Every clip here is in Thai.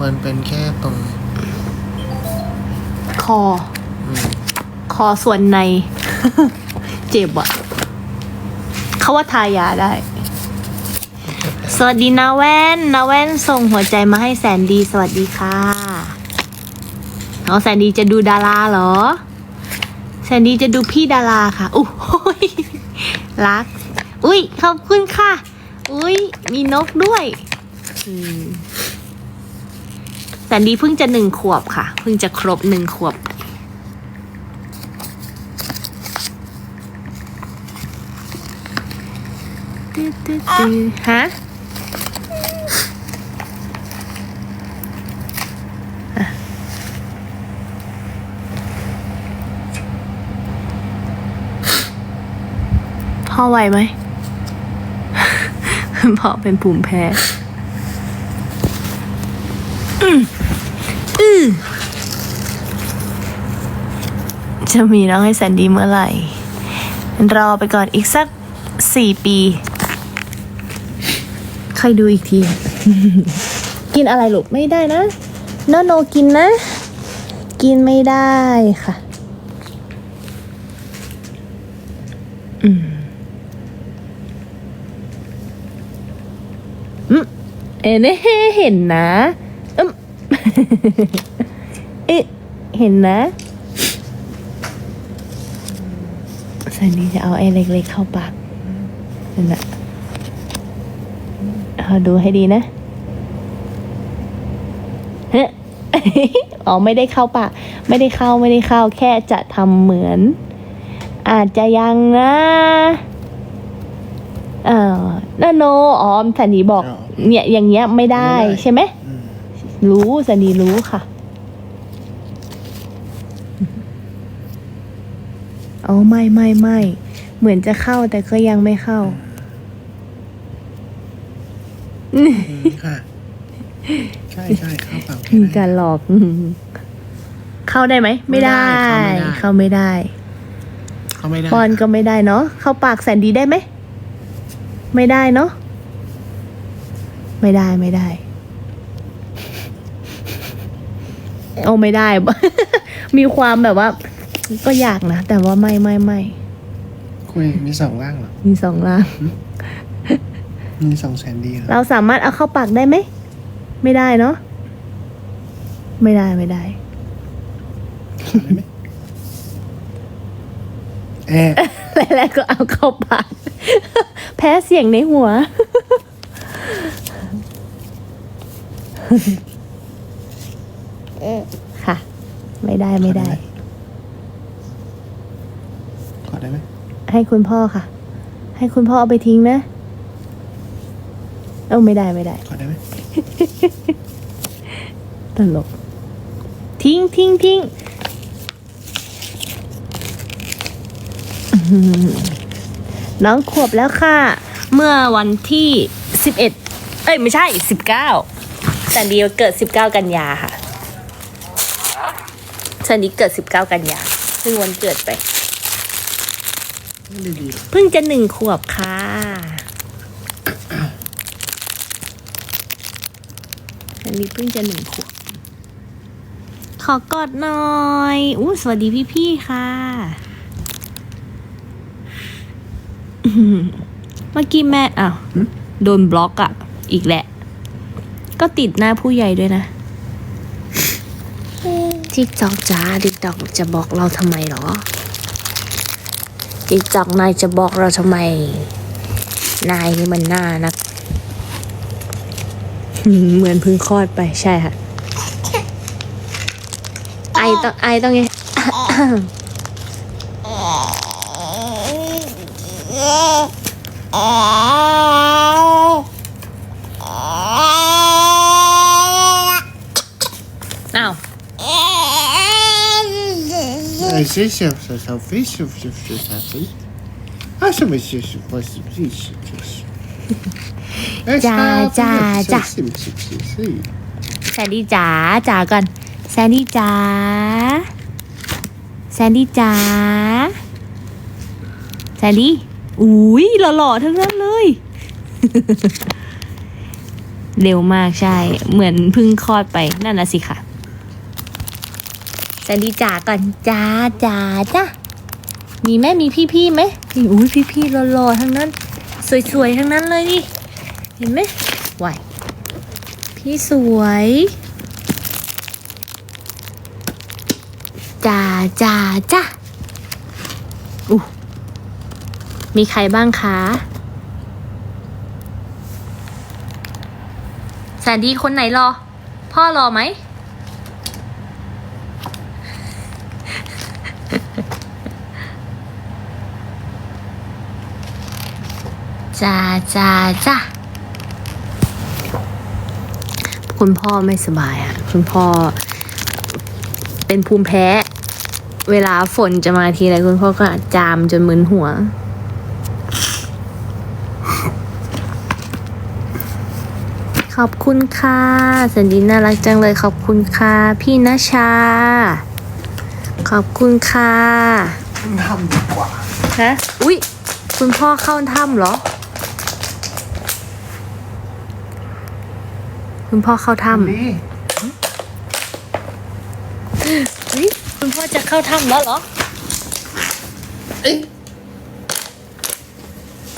มันเป็นแค่ตรงคอ อืมคอส่วนใน เจ็บอะเขาว่าทายาได้ สวัสดีนาแว่นนาแว่นส่งหัวใจมาให้แสนดีสวัสดีค่ะเอาแสนดีจะดูดาราเหรอ แสนดีจะดูพี่ดาราค่ะอุ้ยรัก อุ้ยขอบคุณค่ะ อุ้ยมีนกด้วยอืม แสนดีเพิ่งจะหนึ่งขวบค่ะ เพิ่งจะครบหนึ่งขวบ ฮะอะพ่อไหวไหมพ่อเป็นภูมิแพ้อืมอือ จะมีน้องให้แสนดีเมื่อไหร่ รอไปก่อนอีกสักสี่ปี ใครดูอีกที กินอะไรลูกไม่ได้นะโนโนกินนะ กินไม่ได้ค่ะ อืมอืมเอ็นเห็นนะอืมเอ๊ะเห็นนะ สันนี่จะเอาไอ้เล็กๆเข้าปากนั่นแหละเอาดูให้ดีนะเฮ้ยอ๋อไม่ได้เข้าปากไม่ได้เข้าไม่ได้เข้า แค่จะทำเหมือน อาจจะยังนะเออนาโนอ๋อสันนีบอก เนี่ยอย่างเงี้ยไม่ได้ใช่ไหมอืมรู้สันนีรู้ค่ะ อ๋อไม่ไม่ไม่เหมือนจะเข้าแต่ก็ยังไม่เข้าอืมค่ะ ใช่ใช่เข้าปากมีการหลอกอืมเข้าได้ไหม ไม่ได้ เข้าไม่ได้เขาไม่ได้ปอนก็ไม่ได้เนาะเข้าปากแสนดีได้ไหม ไม่ได้เนาะไม่ได้ไม่ได้โอ้ไม่ได้ มีความแบบว่า ก็อยากนะ แต่ว่าไม่ไม่ไม่คุยมีสองร่างเหรอ มีสองล่าง มีสองแสนดีเหรอเราสามารถเอาเข้าปากได้ไหม ไม่ได้เนาะไม่ได้ไม่ได้ขอได้ไหมแอะแล้วก็เอาเข้าปากแพ้เสียงในหัว ค่ะ ไม่ได้ไม่ได้ ขอได้ไหมให้คุณพ่อค่ะ ให้คุณพ่อเอาไปทิ้งนะ เอ้าไม่ได้ไม่ได้ ขอได้ไหมตลก ทิ้งทิ้งทิ้งอื้อหือน้องขวบแล้วค่ะ เมื่อวันที่สิบเอ็ดเอ้ยไม่ใช่สิบเก้าสันดีเกิดสิบเก้ากันยาค่ะสันดีเกิดสิบเก้ากันยาเพิ่งวันเกิดไปไม่ได้ดีหรอกเพิ่งจะหนึ่งขวบค่ะ อันนี้เพิ่งจะหนึ่งขวบ ขอกอดหน่อยอู้สวัสดีพี่ๆค่ะอื้อหือเมื่อกี้แม่อ้าวโดนบล็อกอะ่ะอีกแหละ ก็ติดหน้าผู้ใหญ่ด้วยนะทิกจอกจ้าทิกจอกจะบอกเราทำไมหรอ ติ๊กจอกนายจะบอกเราทำไม นายนี่มันน่านักเหมือนเพึ่งคลอดไปใช่ค่ะ ไอต้องไอต้องไงอ้าว ไอ้เสียเสียเสียเสียฟิชเสียเสียเสียเสียฟิชอะ什么เสียเสี ยฟิชเสียเสียเสียจ้าจ้าจ้าเสียเสียเสียเสียแซนดี้จ๋าจ๋าก่อนแซนดี้จ๋าแซนดี้จ๋าแซนดี้อุ้ยหล่อๆทั้งนั้นเลย เร็วมากใช่ เหมือนเพึ่งคลอดไปนั่นนะสิค่ะ แซนดี้จ๋าก่อนจ้าจ๋าจ้ามีไหมมีพี่ๆไหมนี่อุ้ยพี่ๆหล่อๆทั้งนั้น สวยๆทั้งนั้นเลยนี่เห็นไหมไหวพี่สวยจ้าจ้าจ้าอู้มีใครบ้างคะแซนดี้คนไหนรอ พ่อรอไหม จ้าจ้าจ้าคุณพ่อไม่สบายอะ คุณพ่อเป็นภูมิแพ้ เวลาฝนจะมาทีไรคุณพ่อก็จามจนมึนหัว ขอบคุณค่ะสันดีน่ารักจังเลยขอบคุณค่ะ พี่นชา ขอบคุณค่ะทำดีกว่าฮะอุ๊ย คุณพ่อเข้าถ้ำเหรอ คุณพ่อเข้าถ้ำดีเฮ้ยคุณพ่อจะเข้าถ้ำแล้วเหรอเอ้ย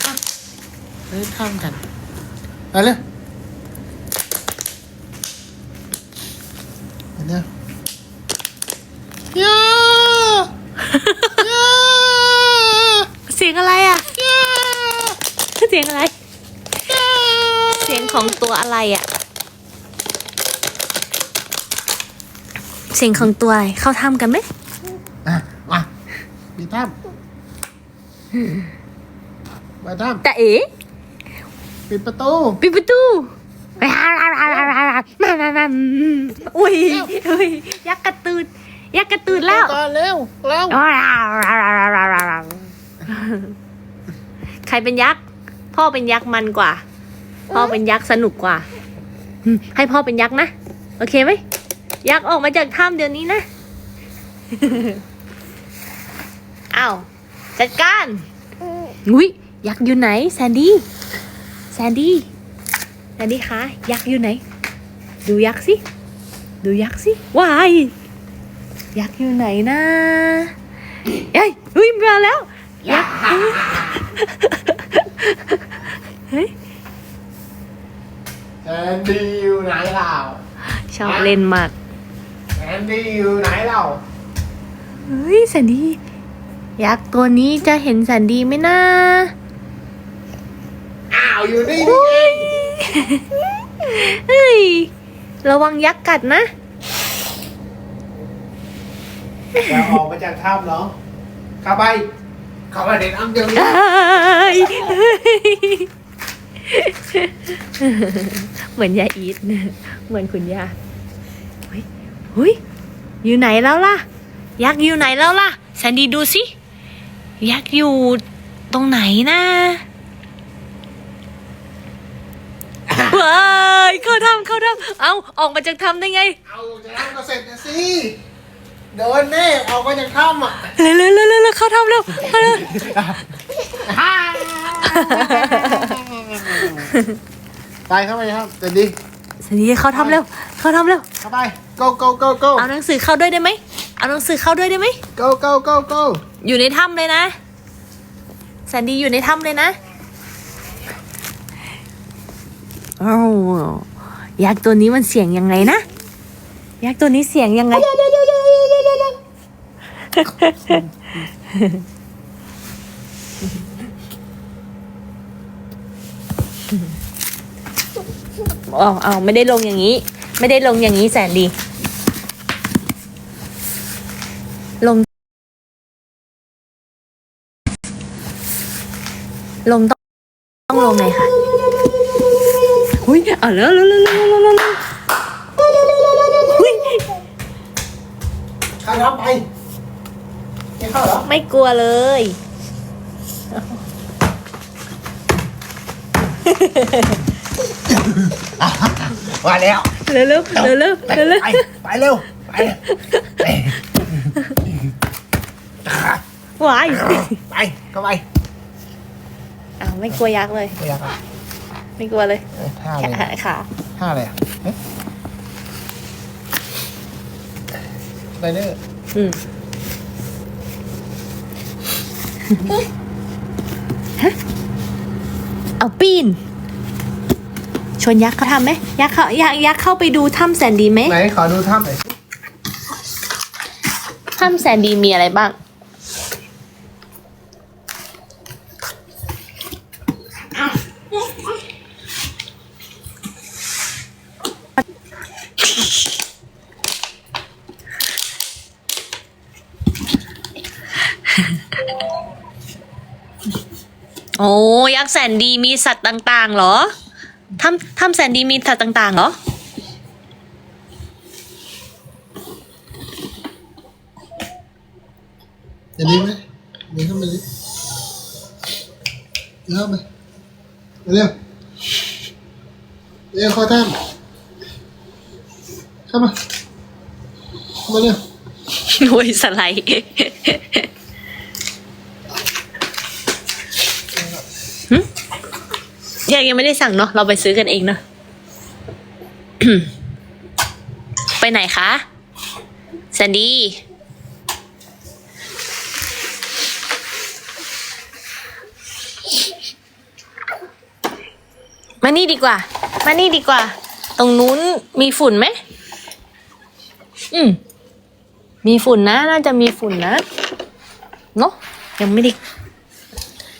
อะเฮ้ยทำกันไปเลยไปเลยย่าย่าเสียงอะไรอะเสียงอะไร เสียงของตัวอะไรอะ เสียงของตัวอะไรเข้าถ้ำกันไหมอะมามีตั้มมาตั้มแต่เอ๋ปิดประตูปิดประตูมามามาอุ้ยอุ้ยยักษ์กระตืดยักษ์กระตืดแล้วก่อนเร็วเร็วใครเป็นยักษ์พ่อเป็นยักษ์มันกว่า พ่อเป็นยักษ์สนุกกว่า ให้พ่อเป็นยักษ์นะ โอเคไหม ยักษ์ออกมาจากถ้ำเดี๋ยวนี้นะอ้าวจัดการอุ้ยยักษ์อยู่ไหนแซนดี้แซนดี้แซนดี้คะยักษ์อยู่ไหน ดูยักษ์สิ ดูยักษ์สิว้ายยักษ์อยู่ไหนนะเอ้ยอุ้ยมาแล้ว ยักษ์เฮ้ยแอนดี้อยู่ไหนเราชอบเล่นมาก แอนดี้อยู่ไหนเราเฮ้ยแซนดี้ยักษ์ตัวนี้จะเห็นแซนดี้ไหมนะอ้าวอยู่นี่นี่เองเฮ้ยระวังยักษ์กัดนะจะออกมาจากถ้ำเหรอเข้าไปเข้าไปเด็ดอังเดียวนี้เหมือนยาอีทเหมือนคุณย่าเฮ้ ยเฮ้ยอยู่ไหนแล้วล่ะ ยักษ์อยู่ไหนแล้วล่ะแซนดี้ดูสิ ยักษ์อยู่ตรงไหนนะว้ายเข้าทำเข้าทำเอาออกมาจากถ้ำได้ไง เอาจะทำก็เสร็จนะสิโดนแน่ออกมาจากถ้ำอะเร็วเร็วเร็วเร็วเร็วเข้าทำเร็วเข้าเร็วไปเข้าไปครับเดี๋ ยวดีแซนดี้เข้าทำเร็วเข้าทำเร็วเข้าไป go go go go เอาหนังสือเข้าด้วยได้ไหมเอาหนังสือเข้าด้วยได้ไหม go go go go อยู่ในถ้ำเลยนะแซนดี้อยู่ในถ้ำเลยนะโอ้ยักษ์ตัวนี้มันเสียงยังไงนะยักษ์ตัวนี้เสียงยังไง อ๋อเอาไม่ได้ลงอย่างนี้ ไม่ได้ลงอย่างนี้แสนดี ลง ลงต้องต้องลงไงคะอุ้ยอะแล้วแล้วแล้วแล้วแล้วแล้วอุ้ยใครทำไปไม่เข้าเหรอไม่กลัวเลย มาแล้วเร็วเร็วเร็วเร็วไปเร็วเร็วไปไปเร็วไปไปวายไปเข้าไปอ้าวไม่กลัวยักษ์เลย ไม่อยากอะไม่กลัวเลยเอ้ยท่าอะไรแค่ขาท่าอะไรอะเอ๊ะไรเดอร์อืมฮะเอาปีน ชวนยักษ์เขาทำไหมยักษ์เขายักษ์ยักษ์เข้าไปดูถ้ำแสนดีไหมไหนขอดูท่าหน่อยสิถ้ำแสนดีมีอะไรบ้าง โอ้ยักษ์แสนดีมีสัตว์ต่างๆเหรอ ถ้ำถ้ำแสนดีมีสัตว์ต่างๆเหรอ จะดีไหมเดินเข้ามาดิเดินเข้ามาเร็วเร็วเข้าถ้ำเข้ามาเข้ามาเร็วโอ้ยสไลด์ หึ ยังยังไม่ได้สั่งเนาะเราไปซื้อกันเองเนาะไปไหนคะแซนดี้มานี่ดีกว่า มานี่ดีกว่า ตรงนู้นมีฝุ่นไหม อืม มีฝุ่นนะ น่าจะมีฝุ่นนะ เนอะยังไม่ได้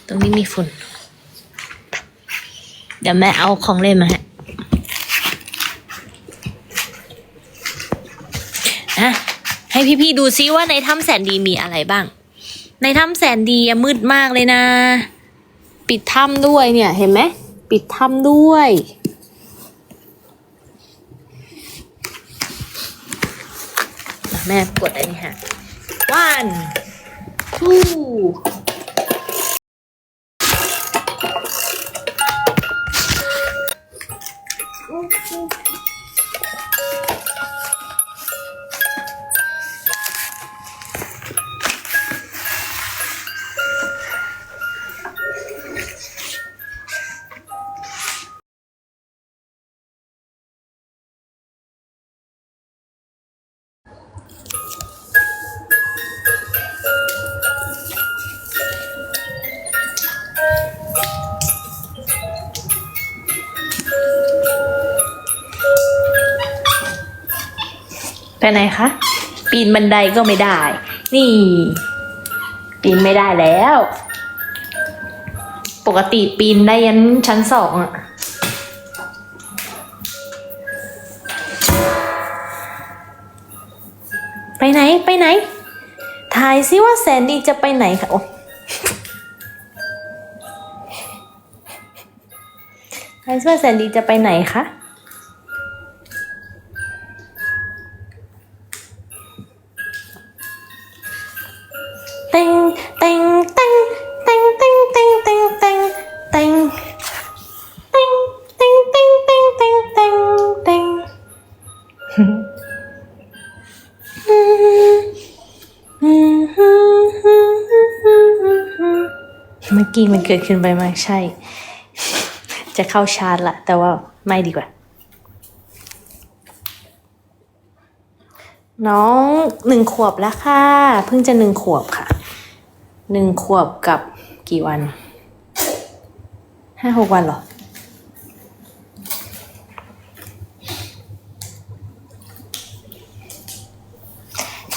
ตรงนี้มีฝุ่น เดี๋ยวแม่เอาของเล่นมาให้อะให้พี่ๆดูซิว่าในถ้ำแสนดีมีอะไรบ้าง ในถ้ำแสนดีมืดมากเลยนะ ปิดถ้ำด้วยเนี่ยเห็นไหมปิดถ้ำด้วยแม่กดอันนี้ฮะ one two ไปไหนคะ ปีนบันไดก็ไม่ได้ นี่ ปีนไม่ได้แล้ว ปกติปีนได้ยันชั้นสองอะไปไหนไปไหนถ่ายซิว่าแซนดี้จะไปไหนคะโอ้ถ่ายซิว่าแซนดี้จะไปไหนคะ เกิดขึ้นไปไหมใช่ จะเข้าชาร์จละแต่ว่าไม่ดีกว่า น้องหนึ่งขวบแล้วค่ะ เพิ่งจะหนึ่งขวบค่ะหนึ่งขวบกับกี่วันห้าหกวันเหรอ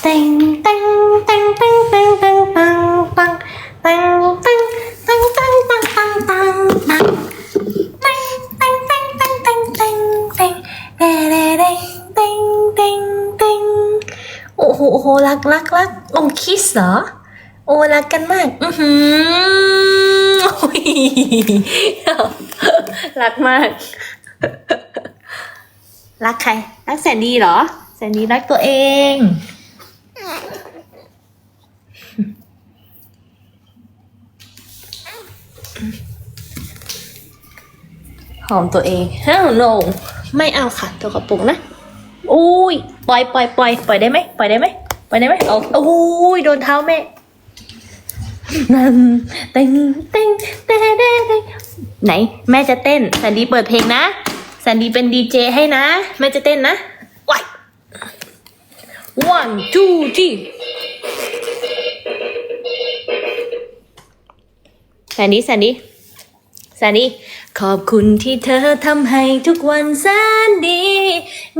เต็งเต็งเต็งเต็งเต็งเต็งตังตังเต็งเต็ง โอ้โหโอ้โหรักรักรักลงคิสเหรอ โอ้รักกันมาก อือหือรักมาก รักใคร รักแสนดีเหรอ แสนดีรักตัวเอง หอมตัวเองฮ้าวโนไม่เอาค่ะตัวกระปุกนะอุ้ยปล่อยปล่อยปล่อยปล่อยได้ไหมปล่อยได้ไหมปล่อยได้ไหมเอาโอ้ยโดนเท้าแม่นั่นเต็งเต็งเต้เต้เต้ไหน แม่จะเต้นแซนดี้เปิดเพลงนะแซนดี้เป็นดีเจให้นะ แม่จะเต้นนะว้าย one two three แซนดี้แซนดี้แซนดี้ ขอบคุณที่เธอทำให้ทุกวันแสนดี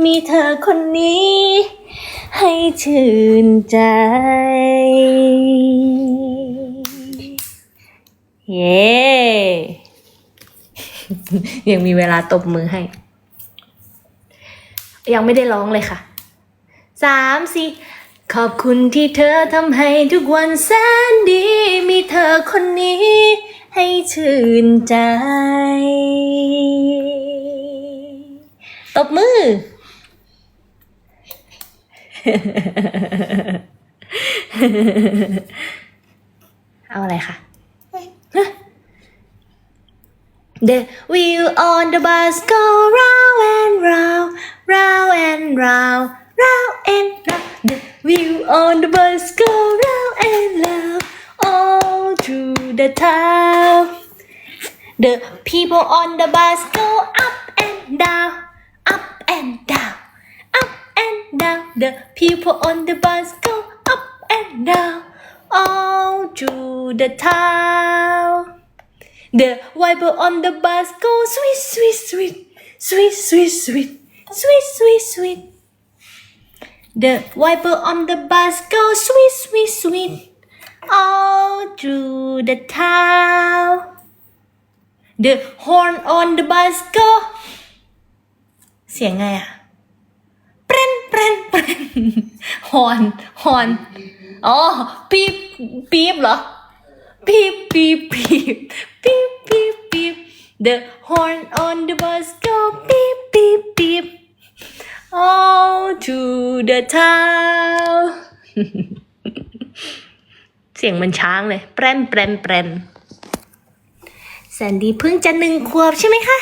มีเธอคนนี้ ให้ชื่นใจ เย้ ยังมีเวลาตบมือให้ ยังไม่ได้ร้องเลยค่ะสามสี่ขอบคุณที่เธอทำให้ทุกวันแสนดี มีเธอคนนี้ ให้ชื่นใจ ตบมือ เอาอะไรคะ The wheel on the bus go round and round, round and round, round and round. The wheel on the bus go round and round, the town. The people on the bus go up and down, up and down, up and down. The people on the bus go up and down, all through the town. The wiper on the bus go sweet, sweet, sweet, sweet, sweet, sweet, sweet, sweet, sweet. The wiper on the bus go sweet, sweet, sweet, all through the town. The horn on the bus go เสียงไงอะเปรนเปรนเปรน ฮอนฮอนอ๋อปี๊บปี๊บเหรอ beep beep beep beep beep beep the horn on the bus go beep beep beep all to the town เ สียงมันช้างเลย แปรนแปรนแปรนแซนดี้เพิ่งจะหนึ่งขวบใช่ไหมคะ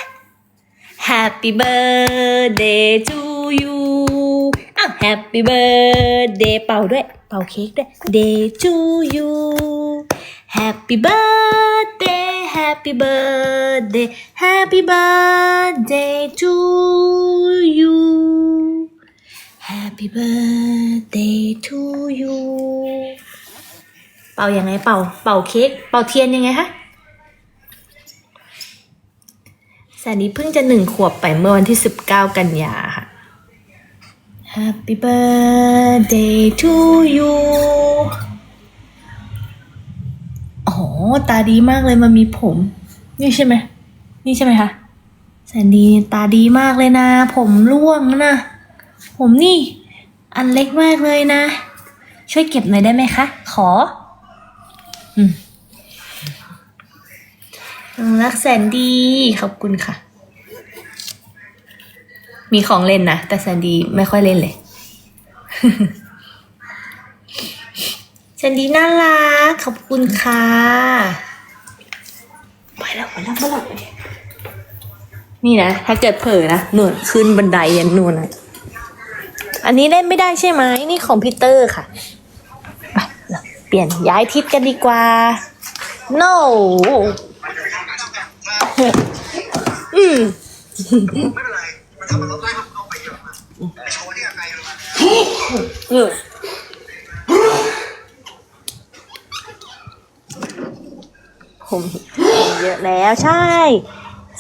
Happy birthday to you อ้าว Happy birthday เป่าด้วย เป่าเค้กด้วย Day to you Happy birthday Happy birthday Happy birthday to you Happy birthday to you ป่ายังไงเป่า เป่าเค้กเป่าเทียนยังไงคะแซนดี้เพิ่งจะหนึ่งขวบไปเมื่อวันที่ 19 กันยาค่ะ Happy birthday to you โอ๋อตาดีมากเลยมันมีผม นี่ใช่ไหม นี่ใช่ไหมคะแซนดี้ตาดีมากเลยนะ ผมร่วงนะ ผมนี่ อันเล็กมากเลยนะ ช่วยเก็บหน่อยได้ไหมคะ ขอ รักแสนดี ขอบคุณค่ะ มีของเล่นนะ แต่แสนดีไม่ค่อยเล่นเลยแสนดีน่ารัก ขอบคุณค่ะไปแล้วไปแล้วไปแล้วนี่นะ ถ้าเกิดเผลอนะหนุนขึ้นบันไดยันนู่นนะอันนี้เล่นไม่ได้ใช่ไหม นี่คอมพิวเตอร์ค่ะไปเราเปลี่ยนย้ายทิศกันดีกว่า no อืมอืมผมเยอะแล้วใช่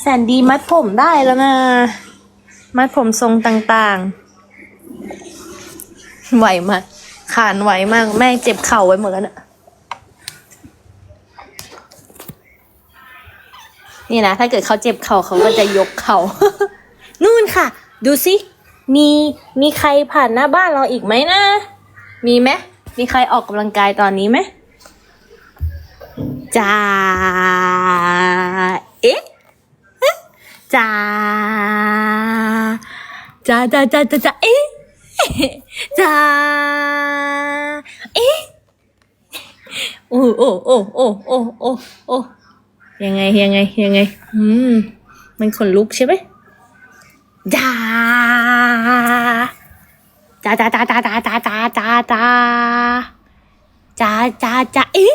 แซนดี้มัดผมได้แล้วนะ มัดผมทรงต่างๆ ไหวไหม ขานไวมากแม่เจ็บเข่าไว้หมดแล้วเนะ่ะนี่นะถ้าเกิดเขาเจ็บเข่าเขาก็จะยกเข่า นู่นค่ะ ดูสิมีมีใครผ่านหน้าบ้านเราอีกไหมนะ มีไหมมีใครออกกำลังกายตอนนี้ไหมจ้าเอ๊ะเอ๊ะจ้าจ้าจ้าจ้าจ้าจ้าเอ๊ะ จ้าเอ๊ะโอ้โอ้โอ้โอ้โอ้โอ้โอ้ยังไงยังไงยังไง อืม มันขนลุกใช่ไหมจ้าจ้าจ้าจ้าจ้าจ้าจ้าจ้าจ้าจ้าจ้าจ้าจ้าเอ๊ะ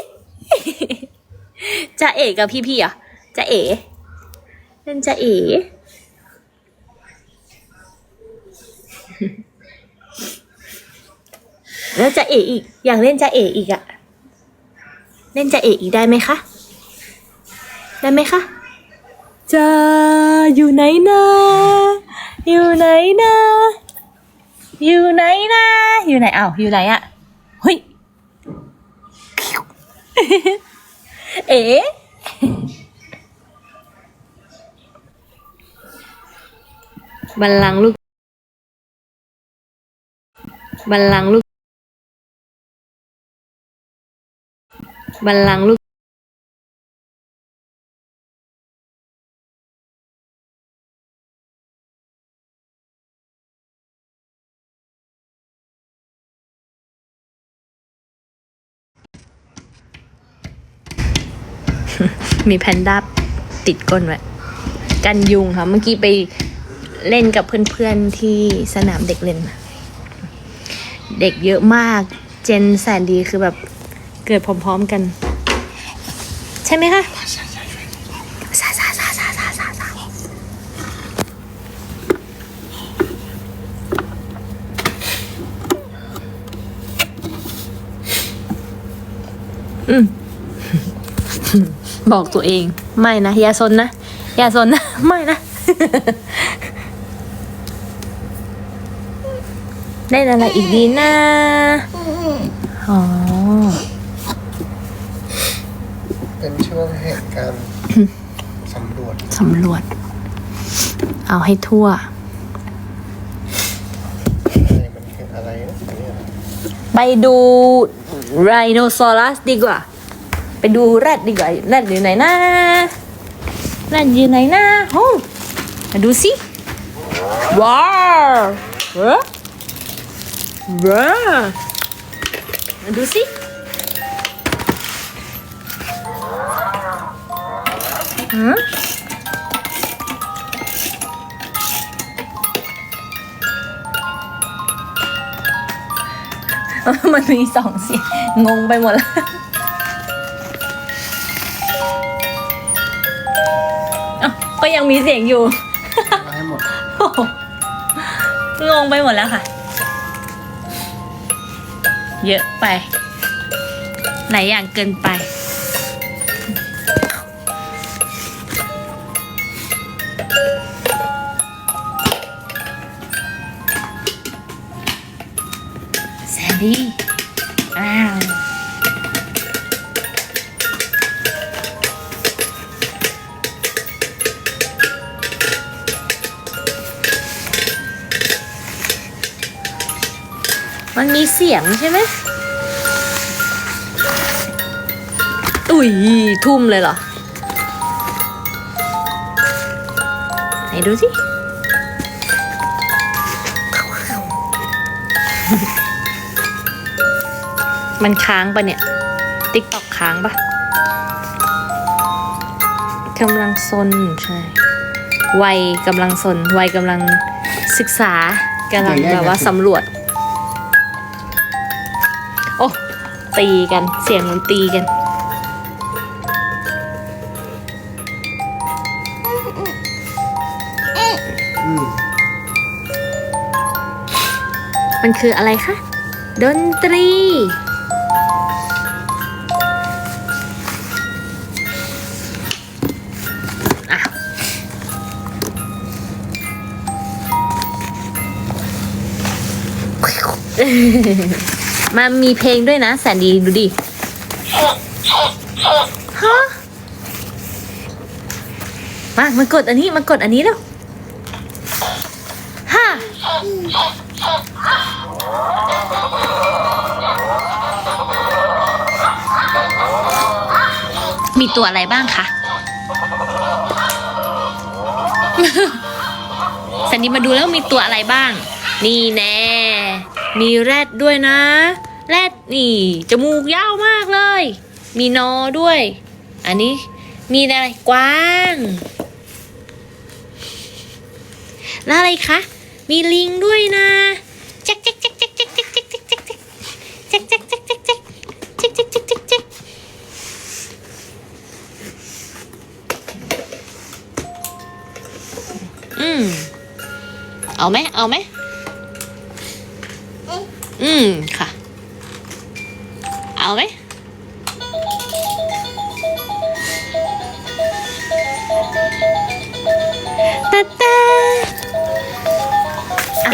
จ้าเอ๋กับพี่พี่อะจ้าเอ๋เล่นจะเอ๋ แล้วจะเอ๋อีก อยากเล่นจะเอ๋อีกอะเล่นจะเอ๋อีกได้ไหมคะ ได้ไหมคะจะอยู่ไหนนะอยู่ไหนนะอยู่ไหนนะอยู่ไหนอ้าวอยู่ไหนอะเฮ้ยเอ๋บัลลังลูกบัลลังลูก บัลลังก์ลูกมีแพนด้าติดก้นไว้กันยุงค่ะ เมื่อกี้ไปเล่นกับเพื่อนๆที่สนามเด็กเล่น เด็กเยอะมาก เจนแสนดีคือแบบ เกิดพร้อมๆกัน ใช่ไหมคะซาซาซาซาซาซาซาอืมบอกตัวเองไม่นะอย่าซนนะอย่าซนนะไม่นะเล่นอะไรอีกดีนะอ๋อ เป็นช่วงแห่ง การสำรวจสำรวจ เอาให้ทั่วอะไรมันคืออะไรนะเนี่ยไปดูไรโนซอรัสดีกว่า ไปดูแรดดีกว่าแรดอยู่ไหนนะแรดอยู่ไหนนะโอ้มาดูสิว้าวเว้อว้าวมาดูสิ ฮะมันมีสองเสียงงงไปหมดแล้วเอ้าก็ยังมีเสียงอยู่ให้หมดงงไปหมดแล้วค่ะ เยอะไป หลายอย่างเกินไป ดี อ้าวมันมีเสียงใช่ไหม อุ้ย ทุ่มเลยเหรอ ไหนดูสิ มันค้างปะเนี่ย ติ๊กตอกค้างปะกำลังซนใช่ วัยกำลังซนวัยกำลังศึกษากำลังแบบว่าสำรวจ โอ้ตีกันเสียงมันตีกันอืมมันคืออะไรคะ ดนตรี มามีเพลงด้วยนะ แสนดีดูดิฮะมามากดอันนี้มากดอันนี้แล้วฮ่ามีตัวอะไรบ้างคะสันดีมาดูแล้วมีตัวอะไรบ้าง นี่แน่ มีแรดด้วยนะ แรดนี่จมูกยาวมากเลย มีนอด้วย อันนี้มีอะไรกวางแล้วอะไรคะ มีลิงด้วยนะแจ๊กแจ๊กแจ๊กแจ๊กแจ๊กแจ๊กแจ๊กแจ๊กแจ๊กแจ๊กแจ๊กแจ๊กแจ๊กแจ๊กแจ๊กแจ๊กแจ๊กแจ๊กแจ๊กอเอาไหมเอาไหม อืมค่ะ เอาไหมตาตาอะ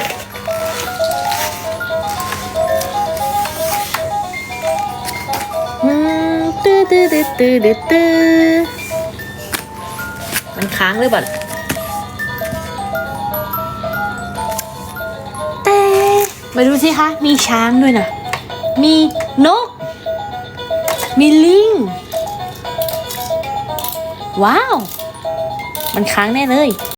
อืมตื้อตื้อตื้อตื้อตื้อตื้อมันค้างหรือเปล่า มาดูสิคะ มีช้างด้วยนะ มีนก มีลิง ว้าว มันค้างแน่เลย